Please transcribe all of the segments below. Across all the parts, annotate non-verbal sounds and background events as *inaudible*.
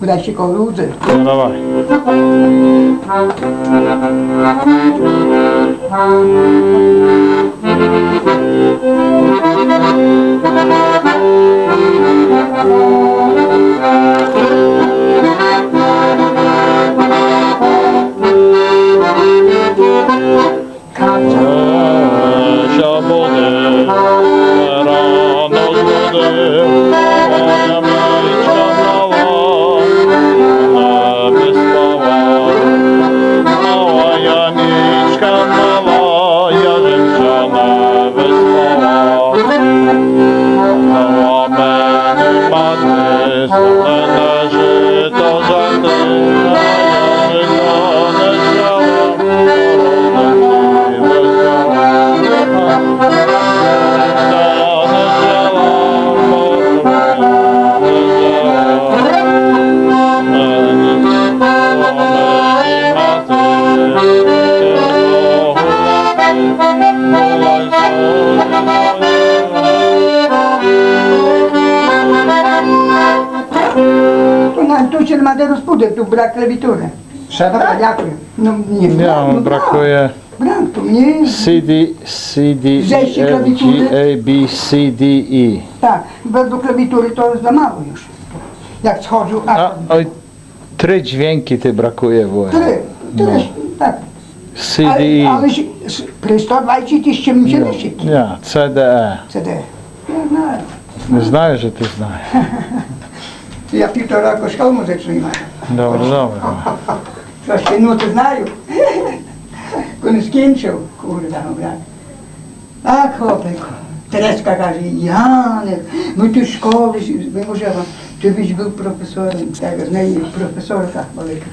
Куда ще колузи? Ну давай. Kaça. 啊。ma rozbudę, tu brak lewitury. Szata? Brakuje. No nie, wiem, no, brakuje. Brak, to mnie... CD, CD, Zejście e, G, A, B, C, D, E. Tak, według lewitury to jest za mało już. Jak schodził... A, a, oj, trzy dźwięki ty brakuje właśnie. Trzy, trzy, no. tak. CD. E. Ale, ale pri 120 70. Ja, CDE. Nie Ja, Nie Знаю że ty знаешь. *laughs* Я півтора року школу музичної маю. Добре, добре. *laughs* Трошки ноти знаю. *laughs* Коли скінчив, кури дам брат. А хлопець. Тереська каже, Яне, ми ти школи, ми може вам, ти б був професором, так, з неї професорка велика.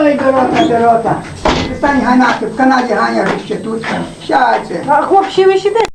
Ой, дорота, дорота. Перестань ганати, в Канаді ганяєш ще тут. Щастя. А хлопці ви ще